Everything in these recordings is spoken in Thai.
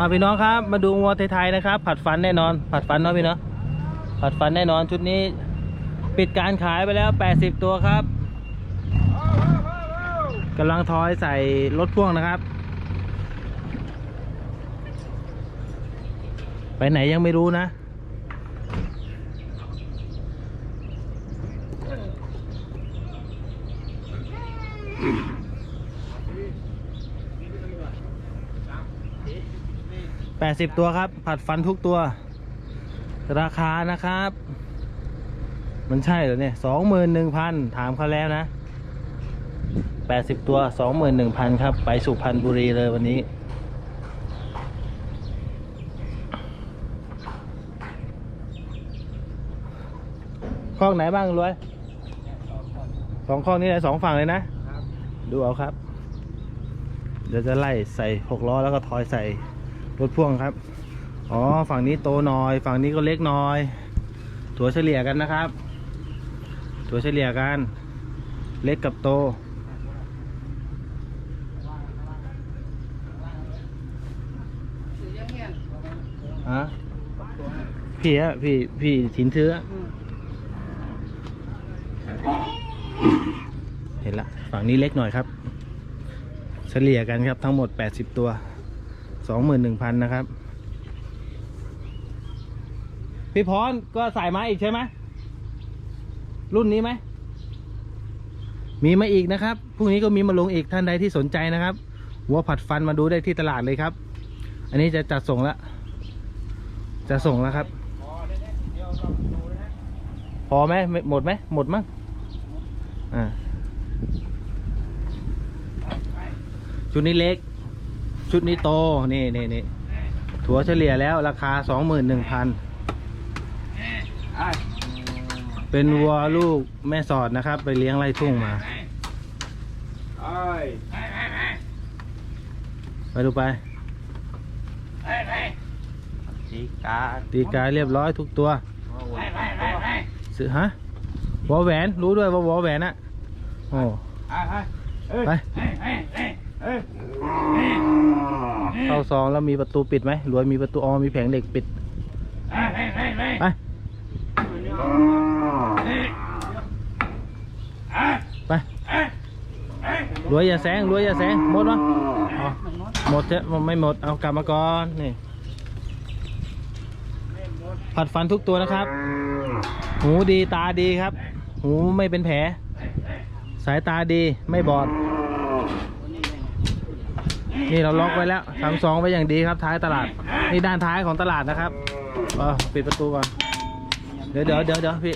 อ่าพี่น้องครับ มาดูวัวไทยๆนะครับ ผัดฟันแน่นอน ผัดฟันเนาะพี่เนาะผัดฟันแน่นอนชุดนี้ ปิดการขายไปแล้ว 80 ตัวครับกำลังทอยใส่รถพ่วงนะครับ ไปไหนยังไม่รู้นะ 80 ตัวครับ ผัดฟันทุกตัว ราคานะครับ มันใช่เหรอเนี่ยสองหมื่นหนึ่งพันถามเขาแล้วนะ 80 ตัวสองหมื่นหนึ่งพันครับ ไปสุพรรณบุรีเลยวันนี้ข้องไหนบ้างรวยสองข้องนี้เลยสองฝั่งเลยนะ ดูเอาครับ เดี๋ยวจะไล่ใส่หกล้อแล้วก็ทอยใส่ รถพ่วงครับ อ๋อ ฝั่งนี้โตหน่อย ฝั่งนี้ก็เล็กหน่อย ถั่วเฉลี่ยกันนะครับ ถั่วเฉลี่ยกัน เล็กกับโต ฮะ พี่อะพี่ พี่ถินเชื้อเห็นละ ฝั่งนี้เล็กหน่อยครับ เฉลี่ยกันครับทั้งหมด 80 ตัว 21,000นหนึ่งพันนะครับ พี่พรก็ใส่มาอีกใช่ไหมรุ่นนี้ไหม มีมาอีกนะครับ พรุ่งนี้ก็มีมาลงอีกท่านใดที่สนใจนะครับวัวผัดฟันมาดูได้ที่ตลาดเลยครับ อันนี้จะจัดส่งแล้ว จะส่งแล้วครับ พอไหมหมดไหม หมดมั้ง อ่า ชุดนี้เล็ก ชุดนี้โต นี่นี่นี่ถั่วเฉลี่ยแล้วราคาสองหมื่นหนึ่งพันเป็นวัวลูกแม่สอดนะครับ ไปเลี้ยงไร่ทุ่งมา ไปดูไป ตีกา ตีกายเรียบร้อยทุกตัวซื้อฮะวอแหวน รู้ด้วยว่าวอแหวนอะโอ้ไป เข้าซองแล้วมีประตูปิดไหมหรือว่ามีประตูออมีแผงเหล็กปิดไปไปรวยอย่าแซงรวยอย่าแซงหมดวะอ๋อหมดเถอะไม่หมดเอากลับมาก่อนนี่ผัดฟันทุกตัวนะครับ หูดีตาดีครับ หูไม่เป็นแผล สายตาดีไม่บอด นี่เราล็อกไว้แล้วทำซองไว้อย่างดีครับท้ายตลาด นี่ด้านท้ายของตลาดนะครับเออปิดประตูก่อนเดี๋ยวเดี๋ยวเดี๋ยวเดี๋ยวพี่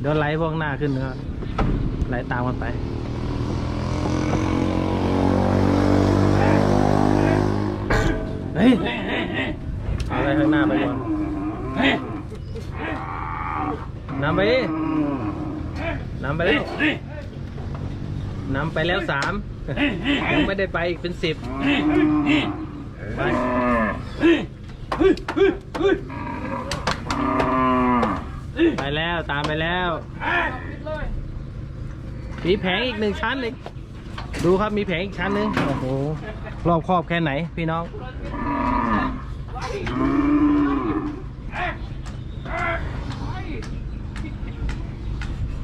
เดี๋ยวไล่พวกหน้าขึ้นนะครับไล่ตามมันไปเฮ้ยเอาอะไรข้างหน้าไปก่อนนำไปดินำไปแล้วนำไปแล้วสาม ยังไม่ได้ไปอีกเป็นสิบไปไปแล้วตามไปแล้วมีแผงอีกหนึ่งชั้นเลยดูครับมีแผงอีกชั้นหนึงโอ้โหรอบครอบแค่ไหนพี่น้อง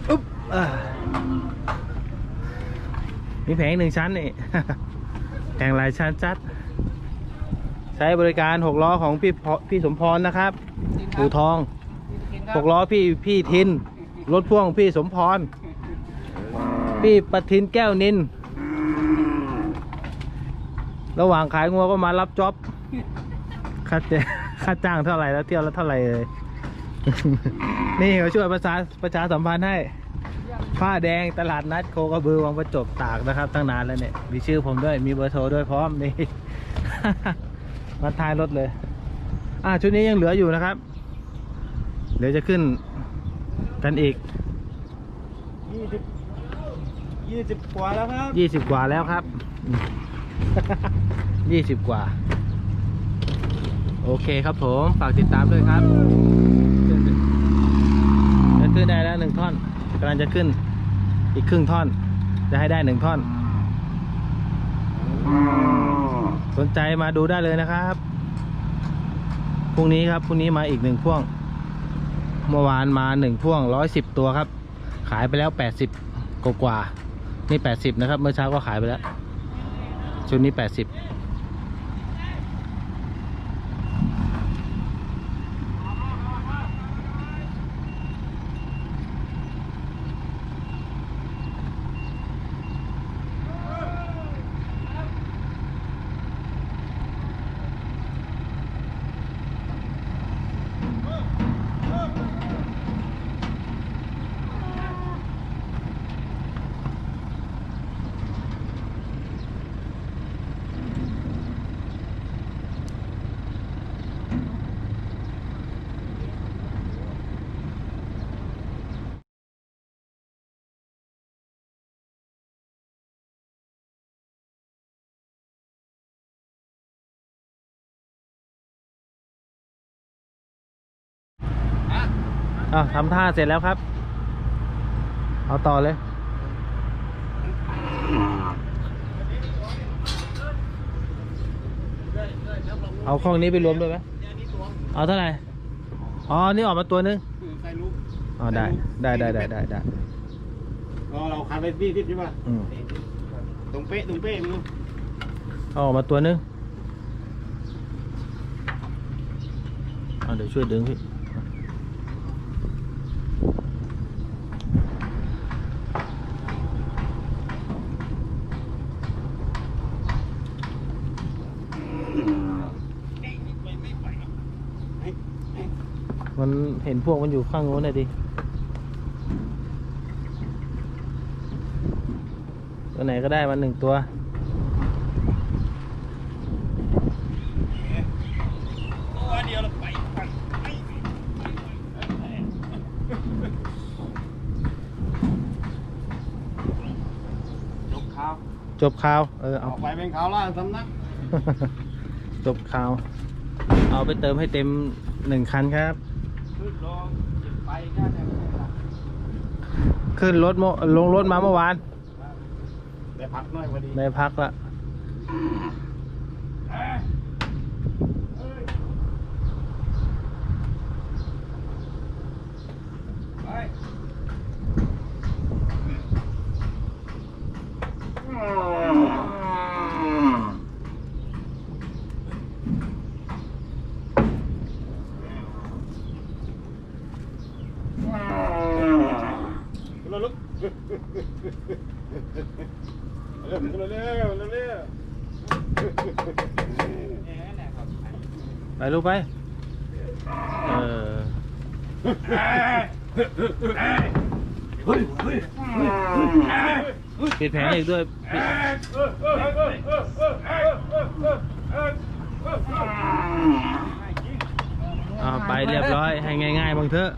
อุ๊บอ่า มีแผงหนึ่งชั้นนี่ แผงหลายชั้นจัด ใช้บริการหกล้อของพี่พพี่สมพรนะครับอู่ทองหกล้อพี่พี่ทิน รถพ่วงพี่สมพร พี่ปทินแก้วนิน ระหว่างขายงัวก็มารับจ็อบค่าจ้างค่าจ้างเท่าไหร่แล้วเที่ยวแล้วเท่าไหร่เลย นี่เขาช่วยประชาประชาสัมพันธ์ให้ ผ้าแดงตลาดนัดโคกระบือวังประจบตากนะครับ ตั้งนานแล้วเนี่ยมีชื่อผมด้วยมีเบอร์โทรด้วยพร้อมนี่มาท้ายรถเลย อ่าชุดนี้ยังเหลืออยู่นะครับ เดี๋ยวจะขึ้นกันอีกยี่สิบยี่สิบกว่าแล้วครับยี่สิบกว่าแล้วครับยี่สิบกว่า โอเคครับผมฝากติดตามด้วยครับจะขึ้นได้แล้วหนึ่งท่อนกำลังจะขึ้น อีกครึ่งท่อน จะให้ได้หนึ่งท่อน สนใจมาดูได้เลยนะครับพรุ่งนี้ครับพรุ่งนี้มาอีกหนึ่งพ่วง เมื่อวานมาหนึ่งพ่วงร้อยสิบตัวครับ ขายไปแล้วแปดสิบกว่ากว่าๆนี่แปดสิบนะครับ เมื่อเช้าก็ขายไปแล้ว ชุดนี้แปดสิบ อะทำท่าเสร็จแล้วครับ เอาต่อเลย เอาข้องนี้ไปรวมด้วยไหมเอาเท่าไหร่ อ๋อ นี่ออกมาตัวนึงใส่ลูกอ๋อได้ ได้ได้ได้ได้ได้เราเราคันไปที่ที่ใช่ป่ะอืมตรงเป๊ะตรงเป๊ะมึงเอาออกมาตัวนึง เอาเดี๋ยวช่วยดึงพี่ มันเห็นพวกมันอยู่ข้างโน้นเลยดิตัวไหนก็ได้มันหนึ่งตัวตัวเดียวเราไปกันยกข้าวจบข่าว เอออเอาอกไปเป็นข้าวล่าสำนัก จบข่าว เอาไปเติมให้เต็มหนึ่งคันครับ ขึ้นลงไปก็จะขึ้นรถโมลงรถมาเมื่อวาน ได้พักหน่อยพอดีได้พักละลุกลุกเร็วเร็วเร็วเร็วไปลูกไป เออปิดแผงอีกด้วยปิดอ่าไปเรียบร้อย ให้ง่ายๆบางเถอะ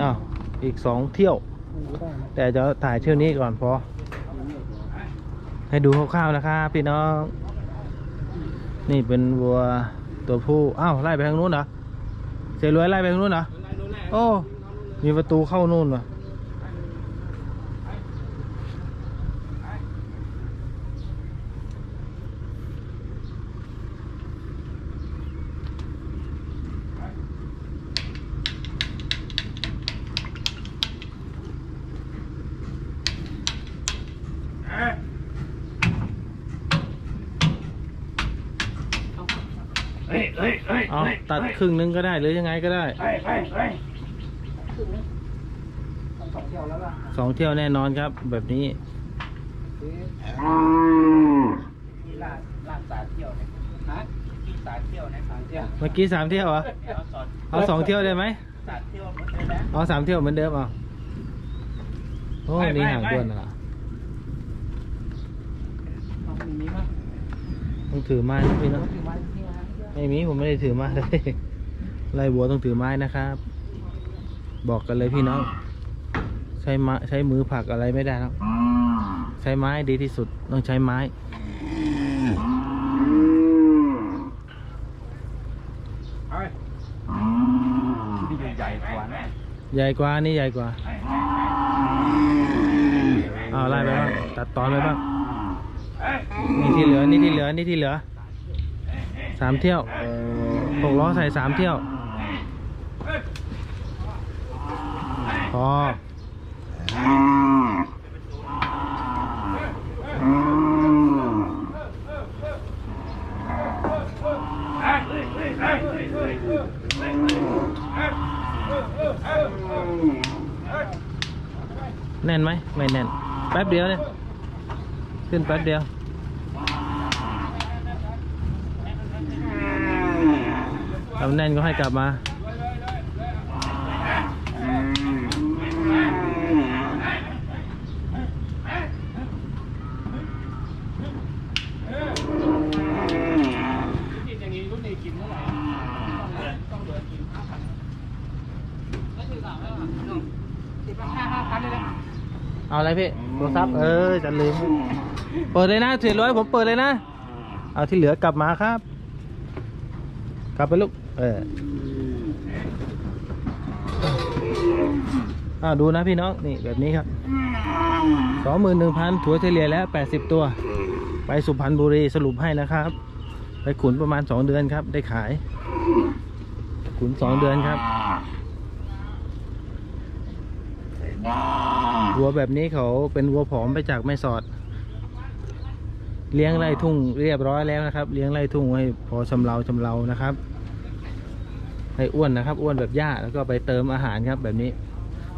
อ้าวอีกสองเที่ยว แต่จะถ่ายเที่ยวนี้ก่อนพอ ให้ดูคร่าวๆนะครับพี่น้อง นี่เป็นวัวตัวผู้อ้าวไล่ไปทางนู้นเหรอเสียรวยไล่ไปทางนู้นเหรอโอ้มีประตูเข้านู่นว่ะเฮ้ยเฮ้ยเฮ้ย เอา ตัดครึ่งนึงก็ได้หรือยังไงก็ได้เฮ้ยเฮ้ยเฮ้ยแล้วล่ะสองเที่ยวแน่นอนครับแบบนี้ที่ลาดลาดสาเที่ยวเนี่ยฮะที่สาเที่ยวเนี่ยสาเที่ยวเมื่อกี้สามเที่ยวเหรอเอาสอนเอาสองเที่ยวได้ไหมสาเที่ยวเหมือนเดิมแล้วเอาสามเที่ยวเหมือนเดิมเอาโอ้ไม่นี่ไม่ห่างไม่ด้วนเหรอเอามีมีมั้ยต้องถือไม้นะพี่เนาะถือ ไม้ที่ร้านไม่มีผมไม่ได้ถือไม้เลยไล่บัวต้องถือไม้นะครับ บอกกันเลยพี่น้อง ใช้ไม้ใช้มือผลักอะไรไม่ได้แล้วใช้ไม้ดีที่สุดต้องใช้ไม้เอ้ยนี่ใหญ่กว่านะใหญ่กว่านี่ใหญ่กว่าเอาไล่ไปบ้างตัดตอนไปบ้างนี่ที่เหลือนี่ที่เหลือนี่ที่เหลือ สามเที่ยวหกล้อใส่สามเที่ยวพอแน่นไหมไม่แน่น แป๊บเดียวเนี่ยขึ้นแป๊บเดียว ทำแน่นก็ให้กลับมาเอาอะสิบห้าห้าพันเลยนะเอาอะไรพี่โทรศัพท์เออจะลืมเปิดเลยนะสี่ร้อยผมเปิดเลยนะ เอาที่เหลือกลับมาครับ กลับไปลูก เอออาดูนะพี่น้อง นี่แบบนี้ครับสองหมื่นหนึ่งพันถั่วเฉลี่ยแล้วแปดสิบตัว ไปสุพรรณบุรีสรุปให้นะครับ ไปขุนประมาณสองเดือนครับ ได้ขาย ขุนสองเดือนครับวัวแบบนี้เขาเป็นวัวผอมไปจากแม่สอด เลี้ยงไร่ทุ่งเรียบร้อยแล้วนะครับ เลี้ยงไร่ทุ่งให้พอชำเราชำเรานะครับ ให้อ้วนนะครับ อ้วนแบบหญ้าแล้วก็ไปเติมอาหารครับแบบนี้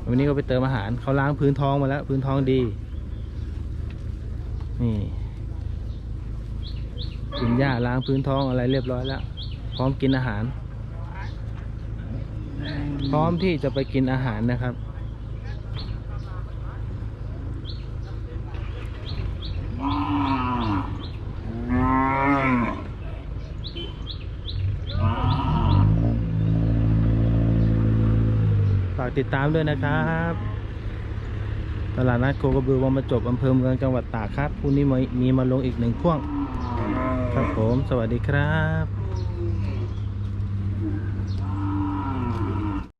วันนี้ก็ไปเติมอาหารเขาล้างพื้นท้องมาแล้ว พื้นท้องดีนี่กินหญ้าล้างพื้นท้องอะไรเรียบร้อยแล้ว พร้อมกินอาหาร พร้อมที่จะไปกินอาหารนะครับ ฝากติดตามด้วยนะครับ ตลาดนัดโคกระบือวังประจบอำเภอเมืองจังหวัดตากครับพรุ่งนี้มีมาลงอีกหนึ่งพ่วง ครับผม สวัสดีครับ